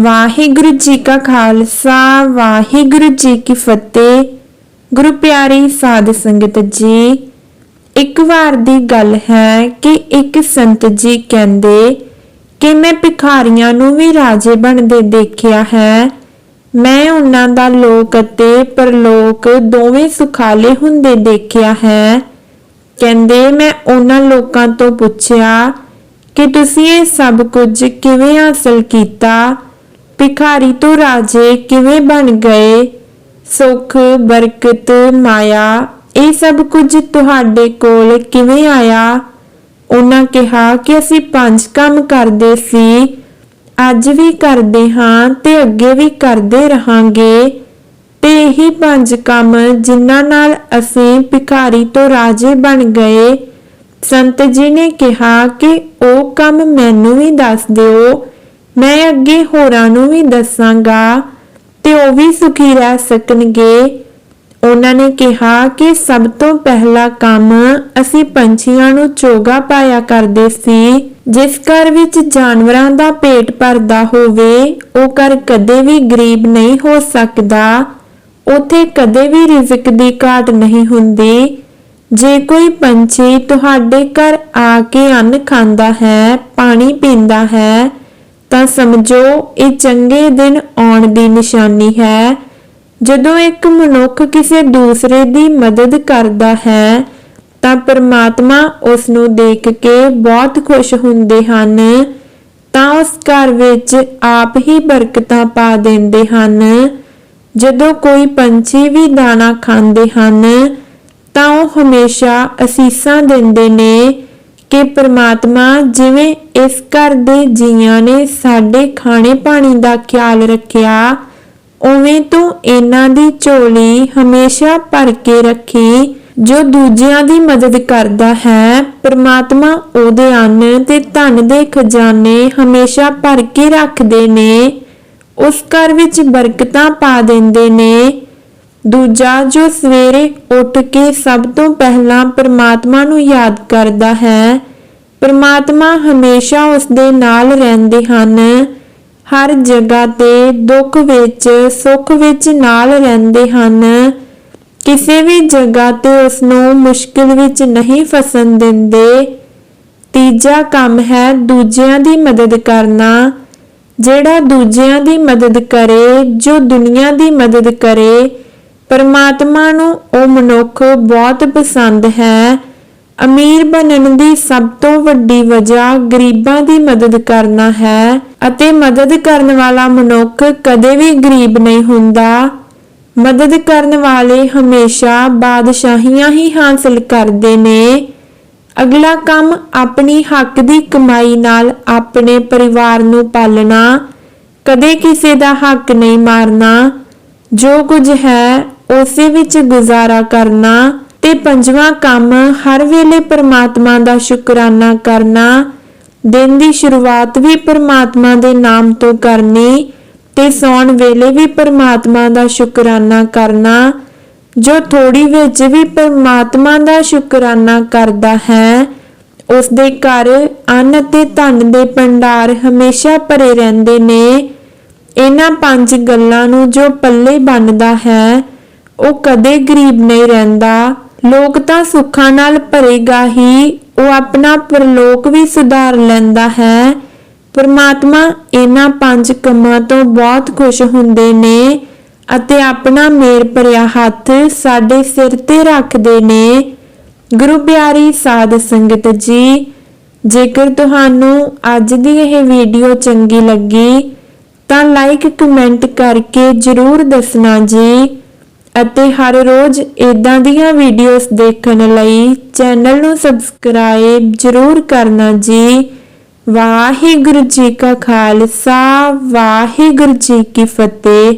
ਵਾਹਿਗੁਰੂ ਜੀ ਕਾ ਖਾਲਸਾ, ਵਾਹਿਗੁਰੂ ਜੀ ਕੀ ਫਤਿਹ। ਗੁਰੂ ਪਿਆਰੀ ਸਾਧ ਸੰਗਤ ਜੀ, ਇੱਕ ਵਾਰ ਦੀ ਗੱਲ ਹੈ ਕਿ ਇੱਕ ਸੰਤ ਜੀ ਕਹਿੰਦੇ ਕਿ ਮੈਂ ਭਿਖਾਰੀਆਂ ਨੂੰ ਵੀ ਰਾਜੇ ਬਣਦੇ ਦੇਖਿਆ ਹੈ। ਮੈਂ ਉਹਨਾਂ ਦਾ ਲੋਕ ਅਤੇ ਪਰਲੋਕ ਦੋਵੇਂ ਸੁਖਾਲੇ ਹੁੰਦੇ ਦੇਖਿਆ ਹੈ। ਕਹਿੰਦੇ, ਮੈਂ ਉਹਨਾਂ ਲੋਕਾਂ ਤੋਂ ਪੁੱਛਿਆ ਕਿ ਤੁਸੀਂ ਇਹ ਸਭ ਕੁਝ ਕਿਵੇਂ ਹਾਸਲ ਕੀਤਾ? ਭਿਖਾਰੀ ਤੋਂ ਰਾਜੇ ਕਿਵੇਂ ਬਣ ਗਏ? ਸੁਖ, ਬਰਕਤ, ਮਾਇਆ, ਇਹ ਸਭ ਕੁਝ ਤੁਹਾਡੇ ਕੋਲ ਕਿਵੇਂ ਆਇਆ? ਉਹਨਾਂ ਕਿਹਾ ਕਿ ਅਸੀਂ ਪੰਜ ਕੰਮ ਕਰਦੇ ਸੀ। ਅੱਜ ਵੀ ਕਰਦੇ ਹਾਂ ਤੇ ਅੱਗੇ ਵੀ ਕਰਦੇ ਰਹਾਂਗੇ। ਤੇ ਇਹੀ ਪੰਜ ਕੰਮ ਜਿਨ੍ਹਾਂ ਨਾਲ ਅਸੀਂ ਭਿਖਾਰੀ ਤੋਂ ਰਾਜੇ ਬਣ ਗਏ। ਸੰਤ ਜੀ ਨੇ ਕਿਹਾ ਕਿ ਉਹ ਕੰਮ ਮੈਨੂੰ ਵੀ ਦੱਸ ਦਿਓ। ਮੈਂ ਅੱਗੇ ਹੋਰਾਂ ਨੂੰ ਵੀ ਦੱਸਾਂਗਾ ਤੇ ਉਹ ਵੀ ਸੁਖੀ ਰਹਿ ਸਕਣਗੇ। ਉਹਨਾਂ ਨੇ ਕਿਹਾ ਕਿ ਸਭ ਤੋਂ ਪਹਿਲਾ ਕੰਮ ਅਸੀਂ ਪੰਛੀਆਂ ਨੂੰ ਚੋਗਾ ਪਾਇਆ ਕਰਦੇ ਸੀ। ਜਿਸ ਘਰ ਵਿੱਚ ਜਾਨਵਰਾਂ ਦਾ ਪੇਟ ਭਰਦਾ ਹੋਵੇ, ਉਹ ਘਰ ਕਦੇ ਵੀ ਗਰੀਬ ਨਹੀਂ ਹੋ ਸਕਦਾ। ਉਥੇ ਕਦੇ ਵੀ ਰਿਜ਼ਕ ਦੀ ਘਾਟ ਨਹੀਂ ਹੁੰਦੀ। ਜੇ ਕੋਈ ਪੰਛੀ ਤੁਹਾਡੇ ਘਰ ਆ ਕੇ ਅੰਨ ਖਾਂਦਾ ਹੈ, ਪਾਣੀ ਪੀਂਦਾ ਹੈ ਤਾਂ ਸਮਝੋ, ਇਹ ਚੰਗੇ ਦਿਨ ਆਉਣ ਦੀ ਨਿਸ਼ਾਨੀ ਹੈ। ਜਦੋਂ ਇੱਕ ਮਨੁੱਖ ਕਿਸੇ ਦੂਸਰੇ ਦੀ ਮਦਦ ਕਰਦਾ ਹੈ, ਤਾਂ ਪਰਮਾਤਮਾ ਉਸ ਨੂੰ ਦੇਖ ਕੇ ਬਹੁਤ ਖੁਸ਼ ਹੁੰਦੇ ਹਨ। ਤਾਂ ਉਸ ਘਰ ਵਿੱਚ ਆਪ ਹੀ ਬਰਕਤਾਂ ਪਾ ਦਿੰਦੇ ਹਨ। ਜਦੋਂ ਕੋਈ ਪੰਛੀ ਵੀ ਦਾਣਾ ਖਾਂਦੇ ਹਨ, ਤਾਂ ਉਹ ਹਮੇਸ਼ਾ ਅਸੀਸਾਂ ਦਿੰਦੇ ਨੇ। ਕਿ ਪ੍ਰਮਾਤਮਾ ਜਿਵੇਂ ਇਸ ਘਰ ਦੇ ਜੀਆਂ ਨੇ ਸਾਡੇ ਖਾਣੇ ਪਾਣੀ ਦਾ ਖਿਆਲ ਰੱਖਿਆ, ਉਵੇਂ ਤੂੰ ਇਹਨਾਂ ਦੀ ਝੋਲੀ ਹਮੇਸ਼ਾ ਭਰ ਕੇ ਰੱਖੀ, ਜੋ ਦੂਜਿਆਂ ਦੀ ਮਦਦ ਕਰਦਾ ਹੈ। ਪ੍ਰਮਾਤਮਾ ਉਹਦੇ ਅੰਨ ਤੇ ਧਨ ਦੇ ਖਜ਼ਾਨੇ ਹਮੇਸ਼ਾ ਭਰ ਕੇ ਰੱਖਦੇ ਨੇ, ਉਸ ਘਰ ਵਿੱਚ ਬਰਕਤਾਂ ਪਾ ਦਿੰਦੇ ਨੇ। ਦੂਜਾ ਜੋ ਸਵੇਰੇ ਉੱਠ ਕੇ ਸਭ ਤੋਂ ਪਹਿਲਾਂ ਪਰਮਾਤਮਾ ਨੂੰ ਯਾਦ ਕਰਦਾ ਹੈ, ਪਰਮਾਤਮਾ ਹਮੇਸ਼ਾ ਉਸ ਦੇ ਨਾਲ ਰਹਿੰਦੇ ਹਨ। ਹਰ ਜਗ੍ਹਾ ਤੇ ਦੁੱਖ ਵਿੱਚ, ਸੁੱਖ ਵਿੱਚ ਨਾਲ ਰਹਿੰਦੇ ਹਨ। ਕਿਸੇ ਵੀ ਜਗ੍ਹਾ ਤੇ ਉਸ ਨੂੰ ਮੁਸ਼ਕਿਲ ਵਿੱਚ ਨਹੀਂ ਫਸਣ ਦਿੰਦੇ। ਤੀਜਾ ਕੰਮ ਹੈ ਦੂਜਿਆਂ ਦੀ ਮਦਦ ਕਰਨਾ। ਜਿਹੜਾ ਦੂਜਿਆਂ ਦੀ ਮਦਦ ਕਰੇ, ਜੋ ਦੁਨੀਆ ਦੀ ਮਦਦ ਕਰੇ ਪਰਮਾਤਮਾ ਨੂੰ ਉਹ ਮਨੁੱਖ ਬਹੁਤ ਪਸੰਦ ਹੈ। ਅਮੀਰ ਬਣਨ ਦੀ ਸਭ ਤੋਂ ਵੱਡੀ ਵਜ੍ਹਾ ਗਰੀਬਾਂ ਦੀ ਮਦਦ ਕਰਨਾ ਹੈ ਅਤੇ ਮਦਦ ਕਰਨ ਵਾਲਾ ਮਨੁੱਖ ਕਦੇ ਵੀ ਗਰੀਬ ਨਹੀਂ ਹੁੰਦਾ। ਮਦਦ ਕਰਨ ਵਾਲੇ ਹਮੇਸ਼ਾ ਬਾਦਸ਼ਾਹੀਆਂ ਹੀ ਹਾਸਲ ਕਰਦੇ ਨੇ। ਅਗਲਾ ਕੰਮ ਆਪਣੀ ਹੱਕ ਦੀ ਕਮਾਈ ਨਾਲ ਆਪਣੇ ਪਰਿਵਾਰ ਨੂੰ ਪਾਲਣਾ, ਕਦੇ ਕਿਸੇ ਦਾ ਹੱਕ ਨਹੀਂ ਮਾਰਨਾ। ਜੋ ਕੁਝ ਹੈ ਉਸੇ ਵਿੱਚ ਗੁਜ਼ਾਰਾ ਕਰਨਾ ਤੇ ਪੰਜਵਾਂ ਕੰਮ ਹਰ ਵੇਲੇ ਪਰਮਾਤਮਾ ਦਾ ਸ਼ੁਕਰਾਨਾ ਕਰਨਾ। ਦਿਨ ਦੀ ਸ਼ੁਰੂਆਤ ਵੀ ਪਰਮਾਤਮਾ ਦੇ ਨਾਮ ਤੋਂ ਕਰਨੀ ਤੇ ਸੌਣ ਵੇਲੇ ਵੀ ਪਰਮਾਤਮਾ ਦਾ ਸ਼ੁਕਰਾਨਾ ਕਰਨਾ। ਜੋ ਥੋੜੀ ਵਿੱਚ ਵੀ ਪਰਮਾਤਮਾ ਦਾ ਸ਼ੁਕਰਾਨਾ ਕਰਦਾ ਹੈ ਉਸ ਦੇ ਘਰ ਅੰਨ ਅਤੇ ਧਨ ਦੇ ਭੰਡਾਰ ਹਮੇਸ਼ਾ ਭਰੇ ਰਹਿੰਦੇ ਨੇ। ਇਹਨਾਂ ਪੰਜ ਗੱਲਾਂ ਨੂੰ ਜੋ ਪੱਲੇ ਬੰਨਦਾ ਹੈ ਉਹ ਕਦੇ ਗਰੀਬ ਨਹੀਂ ਰਹਿੰਦਾ। ਲੋਕ ਤਾਂ ਸੁੱਖਾਂ ਨਾਲ ਭਰੇਗਾ ਹੀ, ਉਹ ਆਪਣਾ ਪਰਲੋਕ ਵੀ ਸੁਧਾਰ ਲੈਂਦਾ ਹੈ। ਪਰਮਾਤਮਾ ਇਹਨਾਂ ਪੰਜ ਕੰਮਾਂ ਤੋਂ ਬਹੁਤ ਖੁਸ਼ ਹੁੰਦੇ ਨੇ ਅਤੇ ਆਪਣਾ ਮੇਰ ਭਰਿਆ ਹੱਥ ਸਾਡੇ ਸਿਰ ਤੇ ਰੱਖਦੇ ਨੇ। ਗੁਰੂ ਪਿਆਰੀ ਸਾਧ ਸੰਗਤ ਜੀ, ਜੇਕਰ ਤੁਹਾਨੂੰ ਅੱਜ ਦੀ ਇਹ ਵੀਡੀਓ ਚੰਗੀ ਲੱਗੀ, ਤਾਂ ਲਾਈਕ ਕਮੈਂਟ ਕਰਕੇ ਜਰੂਰ ਦੱਸਣਾ ਜੀ। ਅਤੇ ਹਰ ਰੋਜ਼ ਇਦਾਂ ਦੀਆਂ ਵੀਡੀਓਜ਼ ਦੇਖਣ ਲਈ ਚੈਨਲ ਨੂੰ ਸਬਸਕ੍ਰਾਈਬ ਜਰੂਰ ਕਰਨਾ ਜੀ। ਵਾਹਿਗੁਰੂ ਜੀ ਕਾ ਖਾਲਸਾ, ਵਾਹਿਗੁਰੂ ਜੀ ਕੀ ਫਤਿਹ।